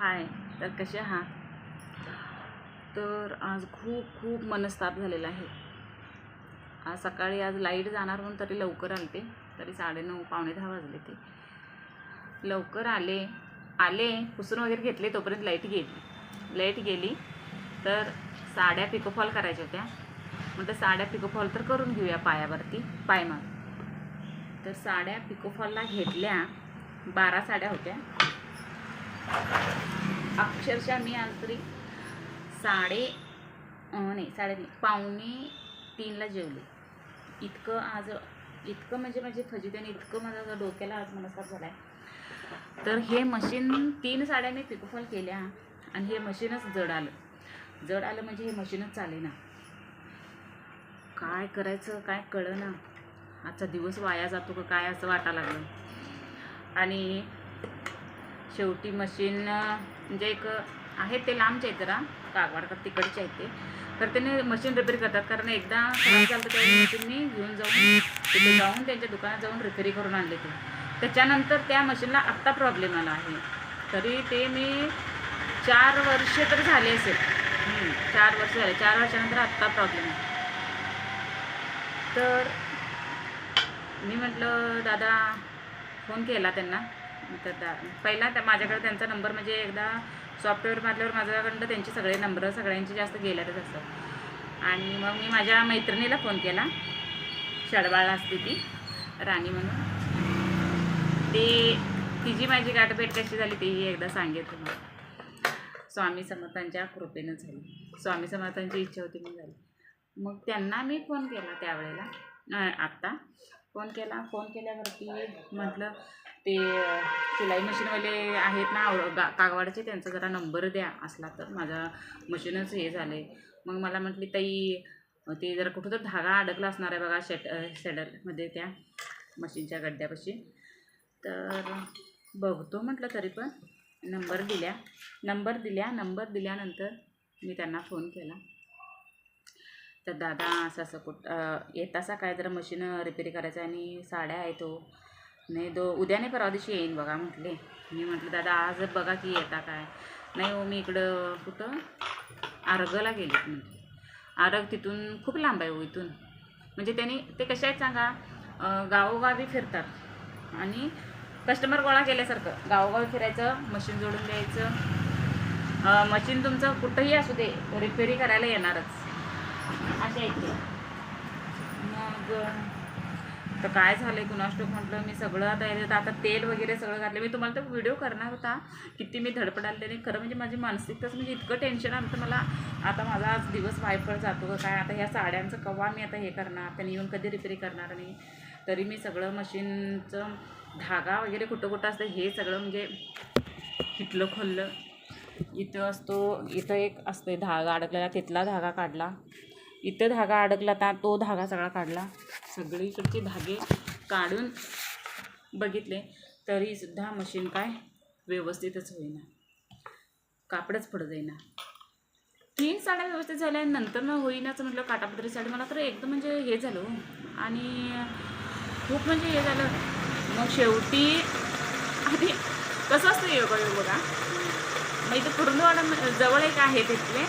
हाय तर कसे आहात? तर आज खूप खूप मनस्ताप झालेला आहे. आज सकाळी आज लाइट जाणार म्हणून तरी लवकर आले ते तरी साडेनऊ पावणे दहा वाजले ते. लवकर आले आले पुसून वगैरे घेतले तोपर्यंत लाइट गेली. लाइट गेली तर साड्या पिकोफॉल करायच्या होत्या. म्हणतात साड्या पिकोफॉल तर करून घेऊया पायावरती पायमाग. तर साड्या पिकोफॉलला घेतल्या बारा साड्या होत्या. अक्षरशः मी आज तरी साडे नाही साडे पावणे तीनला जेवले. इतकं आज इतकं म्हणजे माझे फजित आणि इतकं माझा डोक्याला आज मनस्ताप झाला आहे तर हे मशीन तीन साड्या मी पिकोफॉल केल्या आणि हे मशीनच जड आलं. जड आलं म्हणजे हे मशीनच चालेना. काय करायचं काय कळना. आजचा दिवस वाया जातो का काय असं वाटा लागलं. आणि शेवटी मशीन म्हणजे एक आहे ते लांबचे आहेत जरा कागवाडकर तिकडचे आहेत ते. तर त्यांनी मशीन रिपेअर करतात. कारण एकदा खराब झालं तर त्या मशीन मी घेऊन जाऊन तिथे जाऊन त्यांच्या दुकानात जाऊन रिपेरी करून आणले ते. त्याच्यानंतर त्या मशीनला आत्ता प्रॉब्लेम आला आहे. तरी ते मी चार वर्ष तर झाले असेल. चार वर्ष झाले. चार वर्षानंतर आत्ता प्रॉब्लेम आहे. तर मी म्हटलं दादा फोन केला त्यांना. तर दा पहिला त्या माझ्याकडे त्यांचा नंबर म्हणजे एकदा सॉफ्टवेअर मारल्यावर माझ्याकडनं त्यांचे सगळे नंबर सगळ्यांचे जास्त गेल्यातच असतात. आणि मग मी माझ्या मैत्रिणीला फोन केला. शडबाळला असते ती राणी म्हणून. ते तिची माझी गाठभेट कशी झाली तेही एकदा सांगेल तुम्हाला स्वामी समर्थांच्या कृपेनं झाली. स्वामी समर्थांची इच्छा होती म्हणून झाली. मग त्यांना मी फोन केला त्यावेळेला. आत्ता. फोन केला. फोन केल्यावरती म्हटलं ते शिलाई मशीनवाले आहेत ना औ- गा कागवाडचे त्यांचा जरा नंबर द्या असला तर. माझा मशीनच हे झाले मग मला म्हटली ताई ते जरा कुठं तर धागा अडकला असणार आहे बघा शेट शेडरमध्ये त्या मशीनच्या गड्ड्यापाशी. तर बघतो म्हटलं तरी पण. नंबर दिल्या नंबर दिल्या नंबर दिल्यानंतर मी त्यांना फोन केला. तर दादा असं असं कुठं अं, येतासा काय? जरा मशीन रिपेअरी करायचं आहे आणि साड्या आहे तो. नाही दो उद्या नाही परवा दिवशी येईन बघा म्हटले. मी म्हटलं दादा आज बघा की येता काय. नाही हो मी इकडं कुठं? आरगला गेले. म्हटले. आरग तिथून खूप लांब आहे हो इथून. म्हणजे त्यांनी ते कसे आहेत सांगा? गावोगावी फिरतात. आणि कस्टमर गोळा केल्यासारखं. गावोगावी फिरायचं मशीन जोडून द्यायचं. मशीन तुमचं कुठंही असू दे रिपेरी करायला येणारच. असे आहेत ते. मग तर काय झालं आहे ठाऊक म्हटलं मी सगळं आता याच्यात आता तेल वगैरे सगळं घातलं. मी तुम्हाला तो व्हिडिओ करणार होता. किती मी धडपडालेले नाही खरं म्हणजे माझी मानसिकताच म्हणजे इतकं टेन्शन आलं तर मला आता माझा आज दिवस वायफळ जातो का काय? आता ह्या साड्यांचं कवा मी आता हे करणार? त्यांनी येऊन कधी रिपेअरी करणार नाही? तरी मी सगळं मशीनचं धागा वगैरे कुठं कुठं असतं हे सगळं म्हणजे हिटलं खोललं. इथं असतो इथं एक असते धागा अडकलेला तिथला धागा काढला. इथं धागा अडकला तर तो धागा सगळा काढला. सगळीकडचे धागे काढून बघितले तरीसुद्धा मशीन काय व्यवस्थितच होईना. कापडच पडत जाईना तीन साड्या व्यवस्थित झाल्या नंतर न होईनाच म्हटलं काटापदरी साडी. मला तर एकदम म्हणजे हे झालं हो. आणि खूप म्हणजे हे झालं. मग शेवटी आणि कसं असतं योगा योगा बघा. मग इथं कुरुंदवाडा जवळ एक आहे तिथले.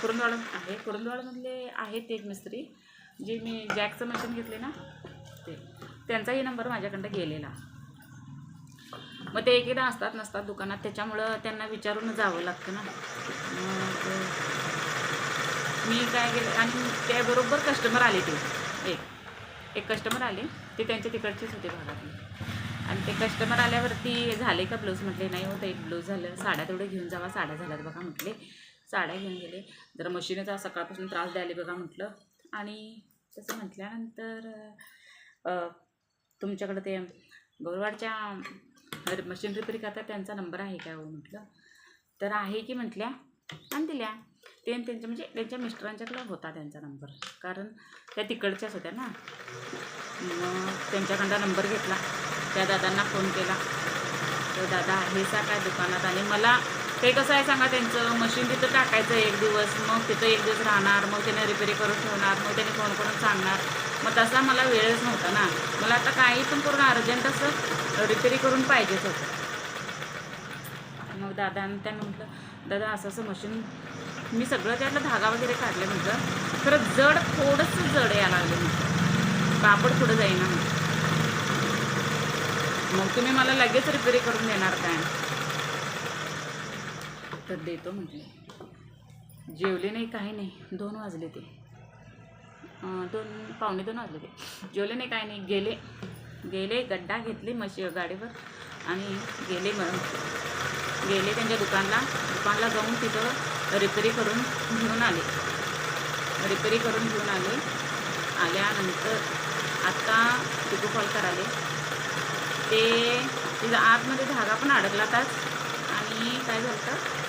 कुरुंदवाडा आहे. कुरुंदवाडामधले आहेत एक मिस्त्री जे मी जॅकचं मशीन घेतले ना ते. त्यांचाही नंबर माझ्याकडं गेलेला. मग ते एकेदा असतात नसतात दुकानात त्याच्यामुळं त्यांना विचारून जावं लागतं ना. मग मी काय केलं आणि त्याबरोबर कस्टमर आले ते. एक एक कस्टमर आले ते त्यांच्या तिकडचेच होते भागातले. आणि ते कस्टमर आल्यावरती झाले का ब्लाऊज म्हटले नाही होतं एक ब्लाऊज झालं साड्या तेवढे घेऊन जावा साड्या झाल्यात बघा म्हटले. साड्या घेऊन गेले. जर मशीनचा सकाळपासून त्रास द्यायला बघा म्हटलं. आणि तसं म्हटल्यानंतर तुमच्याकडं ते गौरवाडच्या मशीन रिपेअर करतात त्यांचा नंबर आहे का हो म्हटलं? तर आहे की म्हटल्या आणि दिल्या. ते त्यांच्या म्हणजे त्यांच्या मिस्टरांच्याकडं होता त्यांचा नंबर कारण त्या तिकडच्याच होत्या ना. मग त्यांच्याकडं नंबर घेतला. त्या दादांना फोन केला. तर दादा आहे सा काय दुकानात आणि मला ते कसं आहे सांगा त्यांचं मशीन तिथं टाकायचं एक दिवस मग तिथं एक दिवस राहणार मग त्याने रिपेरी करून ठेवणार मग त्याने फोन करून सांगणार. मग तसा मला वेळच नव्हता ना. मला आता काही पण करून अर्जंट असं रिपेरी करून पाहिजेच होतं. मग मग दादा म्हटलं दादा असं असं मशीन मी सगळं त्यातलं धागा वगैरे काढलं म्हटलं. खरं जड थोडंसं जड यायला लागलं म्हटलं. कापड पुढं जाईना मग तुम्ही मला लगेच रिपेरी करून देणार काय? तर देतो म्हटले. जेवले नाही काही नाही. दोन वाजले ते. दोन पावणे दोन वाजले ते. जेवले नाही काही नाही. गेले. गेले गड्डा घेतली मशी गाडीवर आणि गेले मग. गेले त्यांच्या दुकानला. दुकानला जाऊन तिथं रिपेरी करून घेऊन आले. रिपेरी करून घेऊन आले. आल्यानंतर आत्ता पिको कॉल कराले. ते तिथं आतमध्ये धागा पण अडकला ताच आणि काय झालं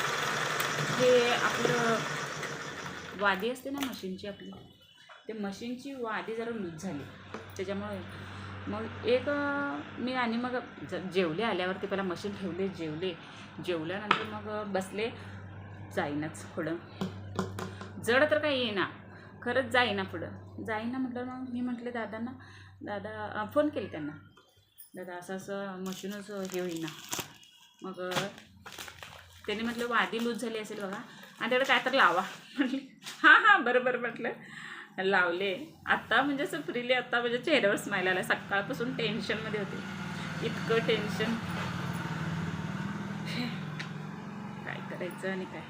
जे आपलं वादी असते ना मशीनची आपली ते मशीनची वादी जरा लूज झाली. त्याच्यामुळे मग एक मी आणि मग ज- जेवले आल्यावरती पहिला मशीन ठेवले जेवले. जेवल्यानंतर मग बसले. जाईनाच पुढं. जड तर काही येईना. खरंच जाईना पुढं. जाईना म्हटलं मग मी म्हटले दादांना दादा फोन केले त्यांना. दादा असं असं मशीनच हे होईना. मग त्याने म्हटलं वादी लूज झाली असेल बघा. आणि त्याकडे काय तर लावा. म्हटले हां हां बरं बरं म्हटलं. लावले. आत्ता म्हणजे असं फ्रीली आत्ता म्हणजे चेहऱ्यावर स्माईल आला. सकाळपासून टेन्शनमध्ये होते. इतकं टेन्शन काय करायचं आणि काय?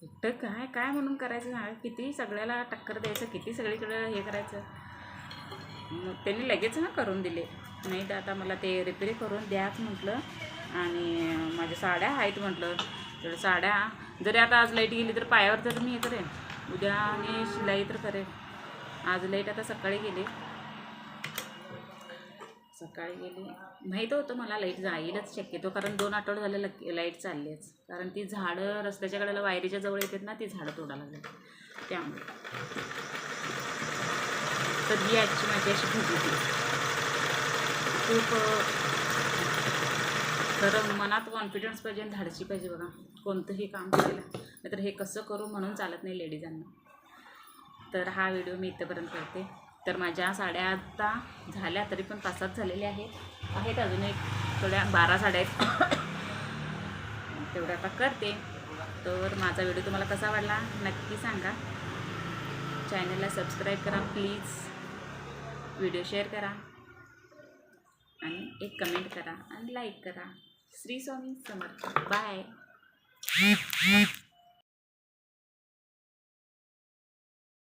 कुठं काय काय म्हणून करायचं सांगा? किती सगळ्याला टक्कर द्यायचं किती सगळीकडं हे करायचं? मग त्यांनी लगेच ना करून दिले. नाही तर आता मला ते रिपेअर करून द्याच म्हटलं. आणि माझ्या साड्या आहेत म्हटलं. तर साड्या जरी आता आज लाइट गेली तर पायावर तर मी हे करेन. उद्या आणि शिलाई तर करेन. आज लाइट आता सकाळी गेली. सकाळी गेली. माहीत होतं मला लाइट जाईलच शक्यतो कारण दोन आठवडे झाले लक लाइट चाललीच. कारण ती झाडं रस्त्याच्या कडेला वायरीच्या जवळ येतात ना ती झाडं तोडायला लागली त्यामुळे. तर ही आजची माझी अशी होती. खूप अं, खरं मनात कॉन्फिडन्स पाहिजे आणि धाडशी पाहिजे बघा. कोणतंही काम करायला. नाहीतर हे कसं करू म्हणून चालत नाही लेडीजांना. तर हा व्हिडिओ मी इथंपर्यंत करते. तर माझ्या साड्या आता झाल्या तरी पण पाच सात झालेल्या आहेत. आहेत अजून एक थोड्या बारा साड्या आहेत. तेवढ्या आता करते. तर माझा व्हिडिओ तुम्हाला कसा वाटला नक्की सांगा. चॅनलला सबस्क्राईब करा प्लीज व्हिडिओ शेअर करा. आणि एक कमेंट करा आणि लाईक करा. श्री स्वामी समर्थ. बाय